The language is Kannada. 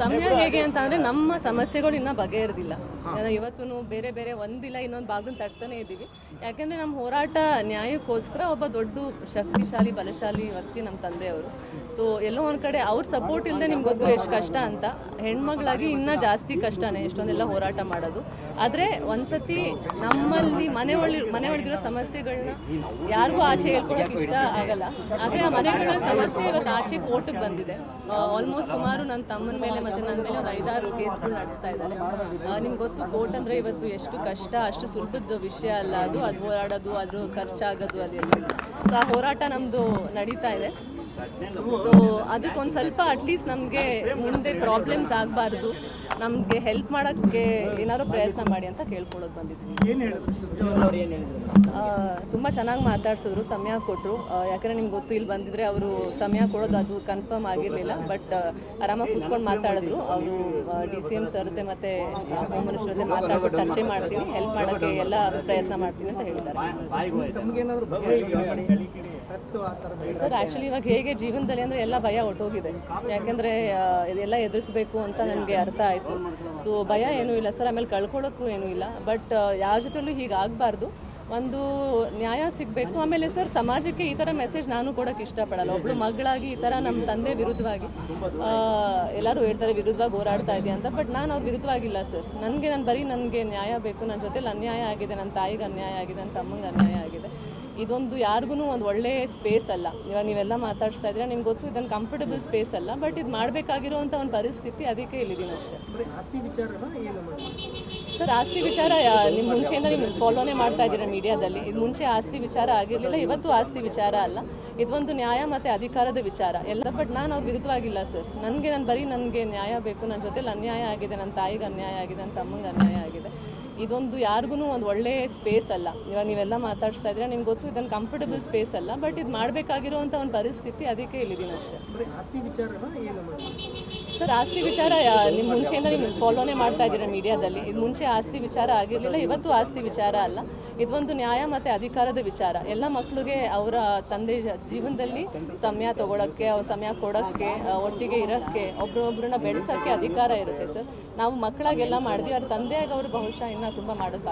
ಸಮಯ ಹೇಗೆ ಅಂತ ಅಂದರೆ ನಮ್ಮ ಸಮಸ್ಯೆಗಳು ಇನ್ನೂ ಬಗೆಹರಿದಿಲ್ಲ. ಇವತ್ತು ಬೇರೆ ಬೇರೆ ಒಂದಿಲ್ಲ, ಇನ್ನೊಂದು ಭಾಗದಿಂದ ತಡ್ತಾನೆ ಇದೀವಿ ಯಾಕಂದ್ರೆ ನಮ್ಮ ಹೋರಾಟ ನ್ಯಾಯಕ್ಕೋಸ್ಕರ ಒಬ್ಬ ದೊಡ್ಡ ಶಕ್ತಿಶಾಲಿ, ಬಲಶಾಲಿ ವ್ಯಕ್ತಿ ನಮ್ಮ ತಂದೆಯವರು. ಸೊ ಎಲ್ಲೋ ಒಂದ್ ಕಡೆ ಅವ್ರ ಸಪೋರ್ಟ್ ಇಲ್ಲದೆ ನಿಮ್ಗೆ ಗೊತ್ತು ಎಷ್ಟು ಕಷ್ಟ ಅಂತ. ಹೆಣ್ಮಗಳಾಗಿ ಇನ್ನ ಜಾಸ್ತಿ ಕಷ್ಟನೇ ಎಷ್ಟೊಂದೆಲ್ಲ ಹೋರಾಟ ಮಾಡೋದು. ಆದ್ರೆ ಒಂದ್ಸತಿ ನಮ್ಮಲ್ಲಿ ಮನೆ ಒಳಗೆ ಮನೆ ಒಳಗಿರೋ ಸಮಸ್ಯೆಗಳನ್ನ ಯಾರಿಗೂ ಆಚೆ ಹೇಳ್ಕೊಳಕ್ ಇಷ್ಟ ಆಗಲ್ಲ. ಆದ್ರೆ ಆ ಮನೆಗಳ ಸಮಸ್ಯೆ ಇವತ್ತು ಆಚೆ ಕೋರ್ಟ್ಗೆ ಬಂದಿದೆ. ಆಲ್ಮೋಸ್ಟ್ ಸುಮಾರು ನನ್ನ ತಮ್ಮನ ಮೇಲೆ ಮತ್ತೆ ನನ್ನ ಮೇಲೆ ಒಂದು ಐದಾರು ಕೇಸ್ಗಳು ನಡೆಸ್ತಾ ಇದ್ದಾರೆ. ನಿಮ್ಗೆ ಗೊತ್ತು ಕೋರ್ಟ್ ಅಂದರೆ ಇವತ್ತು ಎಷ್ಟು ಕಷ್ಟ, ಅಷ್ಟು ಸುಲಭದ ವಿಷಯ ಅಲ್ಲ ಅದು. ಅದು ಹೋರಾಡೋದು ಅದ್ರ ಖರ್ಚಾಗೋದು ಅದೆಲ್ಲ ಸೊ ಆ ಹೋರಾಟ ನಮ್ಮದು ನಡೀತಾ ಇದೆ. ಸೊ ಅದಕ್ಕೊಂದು ಸ್ವಲ್ಪ ಅಟ್ಲೀಸ್ಟ್ ನಮಗೆ ಮುಂದೆ ಪ್ರಾಬ್ಲಮ್ಸ್ ಆಗಬಾರ್ದು. ನಮಗೆ ಹೆಲ್ಪ್ ಮಾಡೋಕ್ಕೆ ಏನಾದ್ರು ಪ್ರಯತ್ನ ಮಾಡಿ ಅಂತ ಕೇಳ್ಕೊಳ್ಳೋದು ಬಂದಿದ್ದೀನಿ. ತುಂಬ ಚೆನ್ನಾಗಿ ಮಾತಾಡ್ಸಿದ್ರು ಸಮಯ ಕೊಟ್ಟರು ಯಾಕಂದರೆ ನಿಮ್ಗೆ ಗೊತ್ತು ಇಲ್ಲಿ ಬಂದಿದ್ರೆ ಅವರು ಸಮಯ ಕೊಡೋದು ಅದು ಕನ್ಫರ್ಮ್ ಆಗಿರಲಿಲ್ಲ ಬಟ್ ಆರಾಮಾಗಿ ಕೂತ್ಕೊಂಡು ಮಾತಾಡಿದ್ರು. ಅವರು ಡಿ ಸಿ ಎಂ ಸರ್ ಜೊತೆ ಮತ್ತು ಹೋಮ್ ಮಿನಿಸ್ಟರ್ ಜೊತೆ ಮಾತಾಡ್ಬಿಟ್ಟು ಚರ್ಚೆ ಮಾಡ್ತೀನಿ ಹೆಲ್ಪ್ ಮಾಡೋಕ್ಕೆ ಎಲ್ಲ ಪ್ರಯತ್ನ ಮಾಡ್ತೀನಿ ಅಂತ ಹೇಳಿದ್ದಾರೆ. ಸರ್ ಆ್ಯಕ್ಚುಲಿ ಇವಾಗ ಹೇಗೆ ಜೀವನದಲ್ಲಿ ಅಂದರೆ ಎಲ್ಲ ಭಯ ಹೊಟ್ಟೋಗಿದೆ ಯಾಕೆಂದರೆ ಇದೆಲ್ಲ ಎದುರಿಸಬೇಕು ಅಂತ ನನಗೆ ಅರ್ಥ ಆಯಿತು. ಸೊ ಭಯ ಏನೂ ಇಲ್ಲ. ಸರ್, ಆಮೇಲೆ ಕಳ್ಕೊಳ್ಳೋಕ್ಕೂ ಏನೂ ಇಲ್ಲ. ಬಟ್ ಯಾರ ಜೊತೆಲೂ ಹೀಗೆ ಆಗಬಾರ್ದು. ಒಂದು ನ್ಯಾಯ ಸಿಗಬೇಕು. ಆಮೇಲೆ ಸರ್, ಸಮಾಜಕ್ಕೆ ಈ ಥರ ಮೆಸೇಜ್ ನಾನು ಕೊಡೋಕ್ಕೆ ಇಷ್ಟಪಡಲ್ಲ. ಒಬ್ಬಳು ಮಗಳಾಗಿ ಈ ಥರ ನಮ್ಮ ತಂದೆ ವಿರುದ್ಧವಾಗಿ ಎಲ್ಲರೂ ಹೇಳ್ತಾರೆ, ವಿರುದ್ಧವಾಗಿ ಹೋರಾಡ್ತಾ ಇದೆಯಾ ಅಂತ. ಬಟ್ ನಾನು ಅವ್ರ ವಿರುದ್ಧವಾಗಿಲ್ಲ ಸರ್. ನನಗೆ, ನಾನು ಬರೀ ನನಗೆ ನ್ಯಾಯ ಬೇಕು. ನನ್ನ ಜೊತೆಲಿ ಅನ್ಯಾಯ ಆಗಿದೆ. ನನ್ನ ತಾಯಿಗೆ ಅನ್ಯಾಯ ಆಗಿದೆ. ನನ್ನ ತಮ್ಮಂಗೆ ಅನ್ಯಾಯ ಆಗಿದೆ. ಇದೊಂದು ಯಾರಿಗೂ ಒಂದು ಒಳ್ಳೆ ಸ್ಪೇಸ್ ಅಲ್ಲ. ಇವಾಗ ನೀವೆಲ್ಲ ಮಾತಾಡ್ಸ್ತಾ ಇದ್ರೆ ನಿಮ್ಗೆ ಗೊತ್ತು ಇದೊಂದು ಕಂಫರ್ಟಬಲ್ ಸ್ಪೇಸ್ ಅಲ್ಲ ಬಟ್ ಇದು ಮಾಡಬೇಕಾಗಿರೋ ಒಂದು ಪರಿಸ್ಥಿತಿ ಅದಕ್ಕೆ ಇಲ್ಲಿದ್ದೀನಿ ಅಷ್ಟೇ. ಸರ್, ಆಸ್ತಿ ವಿಚಾರ ನಿಮ್ಮ ಮುಂಚೆಯಿಂದ ನೀವು ಫಾಲೋನೇ ಮಾಡ್ತಾ ಇದ್ದೀರಾ ಮೀಡಿಯಾದಲ್ಲಿ? ಇದು ಮುಂಚೆ ಆಸ್ತಿ ವಿಚಾರ ಆಗಿರಲಿಲ್ಲ, ಇವತ್ತು ಆಸ್ತಿ ವಿಚಾರ ಅಲ್ಲ. ಇದೊಂದು ನ್ಯಾಯ ಮತ್ತು ಅಧಿಕಾರದ ವಿಚಾರ ಎಲ್ಲ, ಬಟ್ ನಾನು ಅವ್ರು ವಿರುದ್ಧವಾಗಿಲ್ಲ ಸರ್. ನನಗೆ, ನಾನು ಬರೀ ನನಗೆ ನ್ಯಾಯ ಬೇಕು ನನ್ನ ಜೊತೆಲಿ ಅನ್ಯಾಯ ಆಗಿದೆ ನನ್ನ ತಾಯಿಗೆ ಅನ್ಯಾಯ ಆಗಿದೆ ನನ್ನ ತಮ್ಮಂಗೆ ಅನ್ಯಾಯ ಆಗಿದೆ. ಇದೊಂದು ಯಾರಿಗೂ ಒಂದು ಒಳ್ಳೆ ಸ್ಪೇಸ್ ಅಲ್ಲ. ಇವಾಗ ನೀವೆಲ್ಲ ಮಾತಾಡ್ತಾ ಇದ್ರೆ ನಿಮ್ಗೆ ಗೊತ್ತು ಇದೊಂದು ಕಂಫರ್ಟಬಲ್ ಸ್ಪೇಸ್ ಅಲ್ಲ, ಬಟ್ ಇದು ಮಾಡಬೇಕಾಗಿರುವಂಥ ಒಂದು ಪರಿಸ್ಥಿತಿ ಅದಕ್ಕೆ ಇಲ್ಲಿದ್ದೀನಿ ಅಷ್ಟೇ. ಸರ್, ಆಸ್ತಿ ವಿಚಾರ ನಿಮ್ಮ ಮುಂಚೆಯಿಂದ ನೀವು ಫಾಲೋನೇ ಮಾಡ್ತಾ ಇದ್ದೀರಾ ಮೀಡಿಯಾದಲ್ಲಿ? ಇದು ಮುಂಚೆ ಆಸ್ತಿ ವಿಚಾರ ಆಗಿರಲಿಲ್ಲ, ಇವತ್ತು ಆಸ್ತಿ ವಿಚಾರ ಅಲ್ಲ. ಇದೊಂದು ನ್ಯಾಯ ಮತ್ತು ಅಧಿಕಾರದ ವಿಚಾರ. ಎಲ್ಲ ಮಕ್ಕಳಿಗೆ ಅವರ ತಂದೆ ಜೀವನದಲ್ಲಿ ಸಮಯ ತಗೊಳಕ್ಕೆ, ಅವ್ರ ಸಮಯ ಕೊಡೋಕ್ಕೆ ಒಟ್ಟಿಗೆ ಇರೋಕ್ಕೆ, ಒಬ್ರೊಬ್ರನ್ನ ಬೆಳೆಸೋಕ್ಕೆ ಅಧಿಕಾರ ಇರುತ್ತೆ ಸರ್. ನಾವು ಮಕ್ಕಳಾಗೆಲ್ಲ ಮಾಡಿದ್ವಿ, ಅವ್ರ ತಂದೆಯಾಗಿ ಅವರು ಬಹುಶಃ ಇನ್ನೂ ತುಂಬ ಮಾಡೋದು